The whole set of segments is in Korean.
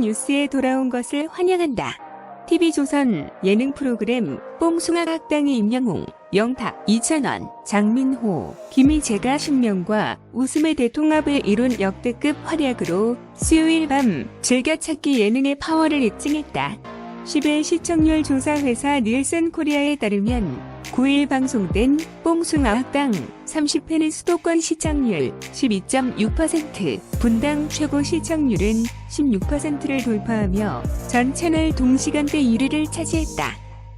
뉴스에 돌아온 것을 환영한다. TV조선 예능 프로그램 뽕숭아 학당의 임영웅, 영탁, 이찬원, 장민호, 김희재가 신명과 웃음의 대통합을 이룬 역대급 활약으로 수요일 밤 즐겨찾기 예능의 파워를 입증했다. 10일 시청률 조사 회사 닐슨 코리아에 따르면 9일 방송된 뽕숭아 학당 30회는 수도권 시청률 12.6%, 분당 최고 시청률은 16%를 돌파하며 전 채널 동시간대 1위를 차지했다.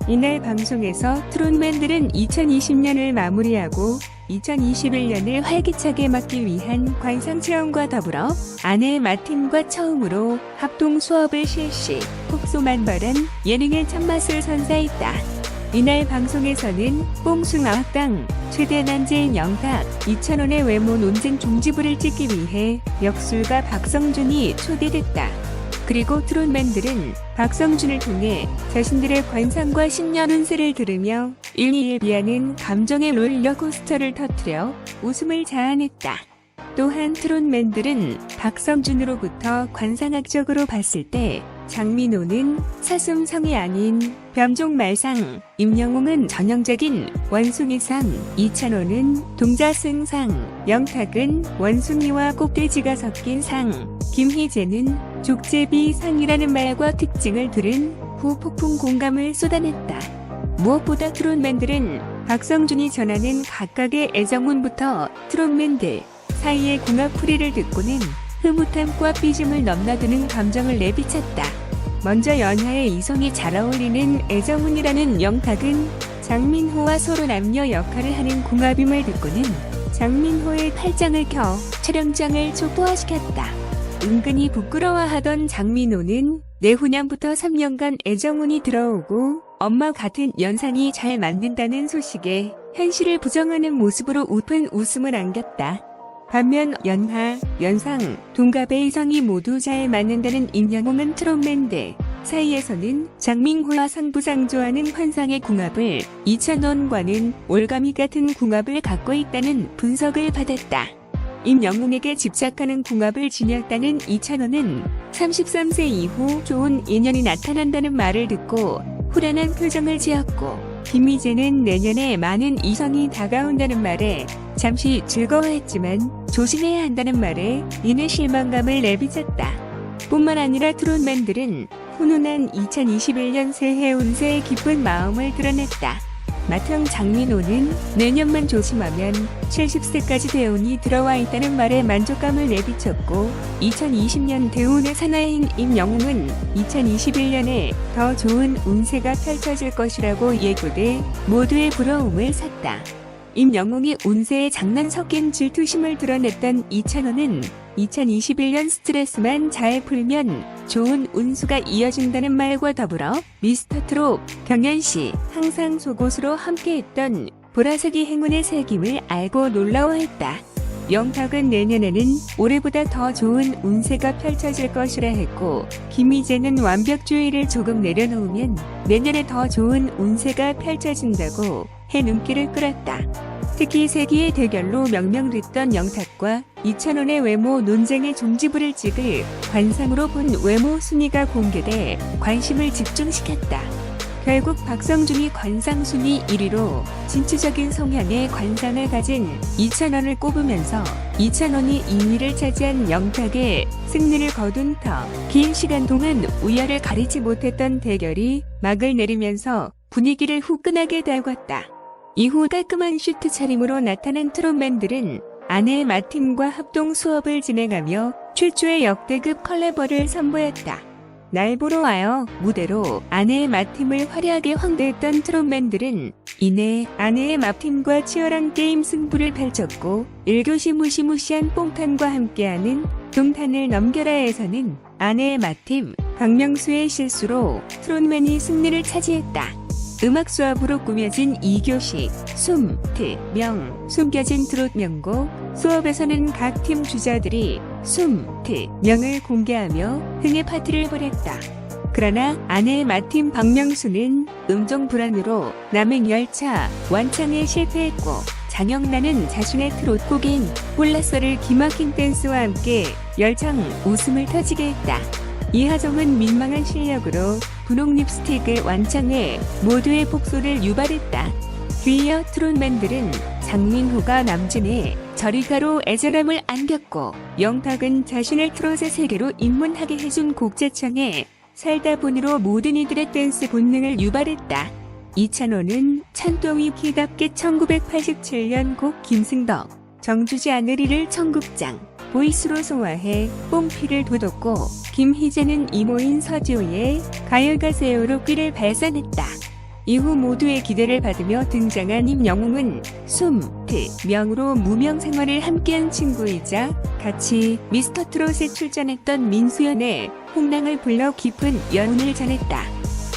이날 방송에서 트롯맨들은 2020년을 마무리하고 2021년을 활기차게 맞기 위한 관상 체험과 더불어 아내 마틴과 처음으로 합동 수업을 실시, 폭소만발한 예능의 참맛을 선사했다. 이날 방송에서는 뽕숭아 학당, 최대 난제인 영탁, 2,000원의 외모 논쟁 종지부를 찍기 위해 역술가 박성준이 초대됐다. 그리고 트롯맨들은 박성준을 통해 자신들의 관상과 신년 운세를 들으며 일희일비하는 감정의 롤러코스터를 터뜨려 웃음을 자아냈다. 또한 트롯맨들은 박성준으로부터 관상학적으로 봤을 때 장민호는 사슴성이 아닌 뱀종말상, 임영웅은 전형적인 원숭이상, 이찬호는 동자승상, 영탁은 원숭이와 꼭대지가 섞인 상, 김희재는 족제비상이라는 말과 특징을 들은 후 폭풍 공감을 쏟아냈다. 무엇보다 트롯맨들은 박성준이 전하는 각각의 애정운부터 트롯맨들 사이의 궁합 풀이를 듣고는 흐뭇함과 삐짐을 넘나드는 감정을 내비쳤다. 먼저 연하의 이성이 잘 어울리는 애정운이라는 영탁은 장민호와 서로 남녀 역할을 하는 궁합임을 듣고는 장민호의 팔짱을 켜 촬영장을 촉보화시켰다. 은근히 부끄러워하던 장민호는 내후년부터 3년간 애정운이 들어오고 엄마 같은 연상이 잘 맞는다는 소식에 현실을 부정하는 모습으로 웃픈 웃음을 안겼다. 반면 연하, 연상, 동갑의 이성이 모두 잘 맞는다는 임영웅은 트롯맨들 사이에서는 장민호와 상부상조하는 환상의 궁합을 이찬원과는 올가미 같은 궁합을 갖고 있다는 분석을 받았다. 임영웅에게 집착하는 궁합을 지녔다는 이찬원은 33세 이후 좋은 인연이 나타난다는 말을 듣고 후련한 표정을 지었고 김희재는 내년에 많은 이성이 다가온다는 말에 잠시 즐거워했지만 조심해야 한다는 말에 이내 실망감을 내비쳤다. 뿐만 아니라 트롯맨들은 훈훈한 2021년 새해 운세에 기쁜 마음을 드러냈다. 마탕 장민호는 내년만 조심하면 70세까지 대운이 들어와 있다는 말에 만족감을 내비쳤고 2020년 대운의 사나이인 임영웅은 2021년에 더 좋은 운세가 펼쳐질 것이라고 예고돼 모두의 부러움을 샀다. 임영웅이 운세에 장난 섞인 질투심을 드러냈던 이찬원은 2021년 스트레스만 잘 풀면 좋은 운수가 이어진다는 말과 더불어 미스터트롯 경연시 항상 속옷으로 함께했던 보라색이 행운의 새김을 알고 놀라워했다. 영탁은 내년에는 올해보다 더 좋은 운세가 펼쳐질 것이라 했고 김희재는 완벽주의를 조금 내려놓으면 내년에 더 좋은 운세가 펼쳐진다고 해 눈길을 끌었다. 특히 세기의 대결로 명명됐던 영탁과 이찬원의 외모 논쟁의 종지부를 찍을 관상으로 본 외모 순위가 공개돼 관심을 집중시켰다. 결국 박성준이 관상 순위 1위로 진취적인 성향의 관상을 가진 이찬원을 꼽으면서 이찬원이 2위를 차지한 영탁의 승리를 거둔 터 긴 시간 동안 우열을 가리지 못했던 대결이 막을 내리면서 분위기를 후끈하게 달궜다. 이후 깔끔한 슈트 차림으로 나타난 트롯맨들은 아내 마틴과 합동 수업을 진행하며 최초의 역대급 컬래버를 선보였다. 날 보러 와요 무대로 아내의 마팀을 화려하게 황대했던 트롯맨들은 이내 아내의 마팀과 치열한 게임 승부를 펼쳤고 1교시 무시무시한 뽕탄과 함께하는 동탄을 넘겨라에서는 아내의 마팀 박명수의 실수로 트롯맨이 승리를 차지했다. 음악 수업으로 꾸며진 2교시 숨, 트, 명, 숨겨진 트롯 명곡 수업에서는 각 팀 주자들이 숨, 트, 명을 공개하며 흥의 파티를 벌였다. 그러나 아내 마팀 박명수는 음정 불안으로 남행 열차 완창에 실패했고 장영란은 자신의 트롯곡인 홀라서를 기막힌 댄스와 함께 열창 웃음을 터지게 했다. 이하정은 민망한 실력으로 분홍 립스틱을 완창해 모두의 폭소를 유발했다. 뒤이어 트롯맨들은 장민호가 남진의 저리가로 애절함을 안겼고 영탁은 자신을 트롯의 세계로 입문하게 해준 곡재창에 살다 보니로 모든 이들의 댄스 본능을 유발했다. 이찬호는 찬또위 키답게 1987년 곡 김승덕, 정주지 않으리를 청국장, 보이스로 소화해 뽕피를 돋웠고 김희재는 이모인 서지호의 가을가세요로 꾀를 발산했다. 이후 모두의 기대를 받으며 등장한 임영웅은 숨, 트, 명으로 무명 생활을 함께한 친구이자 같이 미스터 트롯에 출전했던 민수연의 홍랑을 불러 깊은 연운을 전했다.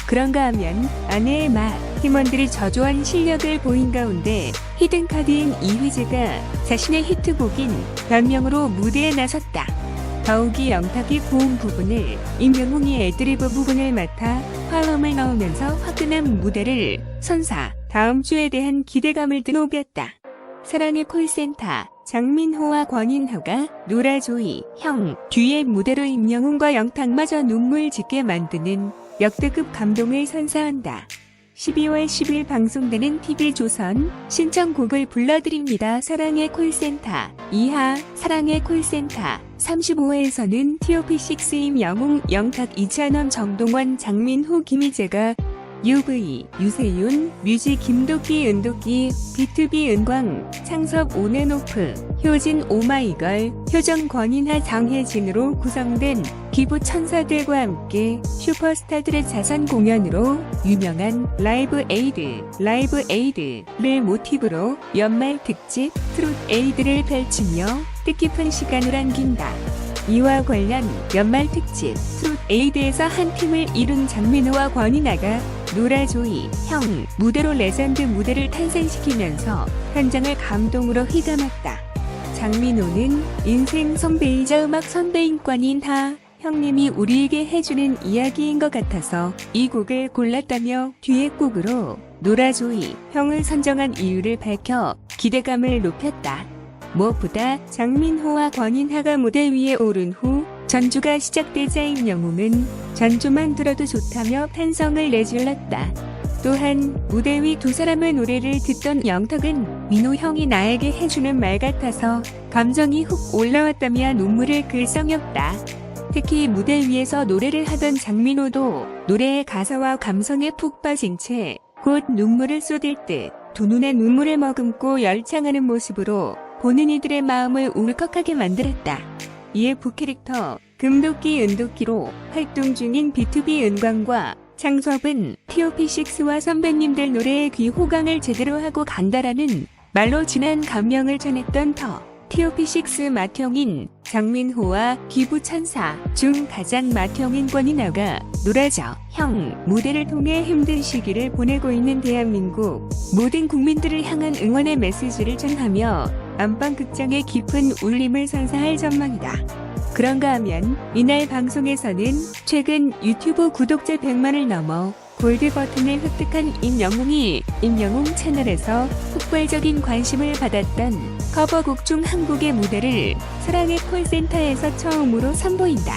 그런가 하면 아내의 맛, 팀원들이 저조한 실력을 보인 가운데 히든카드인 이휘재가 자신의 히트곡인 변명으로 무대에 나섰다. 더욱이 영탁이 고음 부분을 임영웅이 애드리브 부분을 맡아 화음을 넣으면서 화끈한 무대를 선사 다음 주에 대한 기대감을 드높였다. 사랑의 콜센터 장민호와 권인호가 노라조이 형 뒤의 무대로 임영웅과 영탁마저 눈물 짓게 만드는 역대급 감동을 선사한다. 12월 10일 방송되는 TV조선 신청곡을 불러드립니다. 사랑의 콜센터 2하 사랑의 콜센터 35회에서는 TOP6 임 영웅 영탁 이찬원 정동원 장민호 김희재가 UV, 유세윤, 뮤지 김도끼 은도끼, B2B 은광, 창섭 온앤오프, 효진 오마이걸, 효정 권인하 장혜진으로 구성된 기부 천사들과 함께 슈퍼스타들의 자선 공연으로 유명한 라이브 에이드, 라이브 에이드를 모티브로 연말 특집 트롯 에이드를 펼치며 뜻깊은 시간을 안긴다. 이와 관련 연말 특집 트롯 에이드에서 한 팀을 이룬 장민호와 권인아가 노라조이 형 무대로 레전드 무대를 탄생시키면서 현장을 감동으로 휘감았다. 장민호는 인생 선배이자 음악 선배인 권인하 형님이 우리에게 해주는 이야기인 것 같아서 이 곡을 골랐다며 뒤의 곡으로 노라조이 형을 선정한 이유를 밝혀 기대감을 높였다. 무엇보다 장민호와 권인하가 무대 위에 오른 후 전주가 시작되자 임영웅은 전주만 들어도 좋다며 탄성을 내질렀다. 또한 무대 위 두 사람의 노래를 듣던 영탁은 민호 형이 나에게 해주는 말 같아서 감정이 훅 올라왔다며 눈물을 글썽였다. 특히 무대 위에서 노래를 하던 장민호도 노래의 가사와 감성에 푹 빠진 채 곧 눈물을 쏟을 듯 두 눈에 눈물을 머금고 열창하는 모습으로 보는 이들의 마음을 울컥하게 만들었다. 이에 부캐릭터 금도끼 은도끼로 활동 중인 B2B 은광과 창섭은 TOP6와 선배님들 노래에 귀 호강을 제대로 하고 간다라는 말로 진한 감명을 전했던 터 TOP6 맏형인 장민호와 기부천사 중 가장 맏형인 권인아가 노라져 형 무대를 통해 힘든 시기를 보내고 있는 대한민국 모든 국민들을 향한 응원의 메시지를 전하며 안방극장의 깊은 울림을 선사할 전망이다. 그런가 하면 이날 방송에서는 최근 유튜브 구독자 100만을 넘어 골드 버튼을 획득한 임영웅이 임영웅 채널에서 폭발적인 관심을 받았던 커버곡 중한 곡의 무대를 사랑의 콜센터에서 처음으로 선보인다.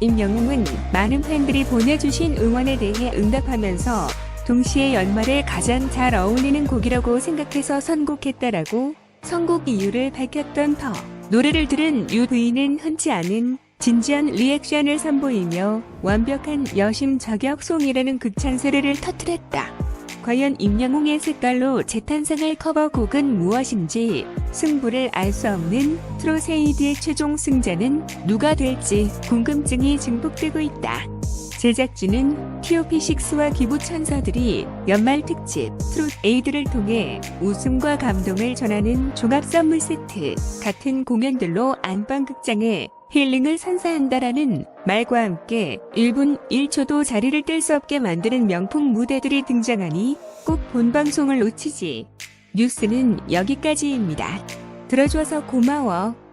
임영웅은 많은 팬들이 보내주신 응원에 대해 응답하면서 동시에 연말에 가장 잘 어울리는 곡이라고 생각해서 선곡했다라고 선곡 이유를 밝혔던 터. 노래를 들은 유부인은 흔치 않은 진지한 리액션을 선보이며 완벽한 여심 저격 송이라는 극찬 세례를 터뜨렸다. 과연 임영웅의 색깔로 재탄생할 커버곡은 무엇인지 승부를 알 수 없는 트로세이드의 최종 승자는 누가 될지 궁금증이 증폭되고 있다. 제작진은 TOP6와 기부 천사들이 연말 특집 트롯 에이드를 통해 웃음과 감동을 전하는 종합 선물 세트 같은 공연들로 안방극장에 힐링을 선사한다라는 말과 함께 1분 1초도 자리를 뗄 수 없게 만드는 명품 무대들이 등장하니 꼭 본 방송을 놓치지. 뉴스는 여기까지입니다. 들어줘서 고마워.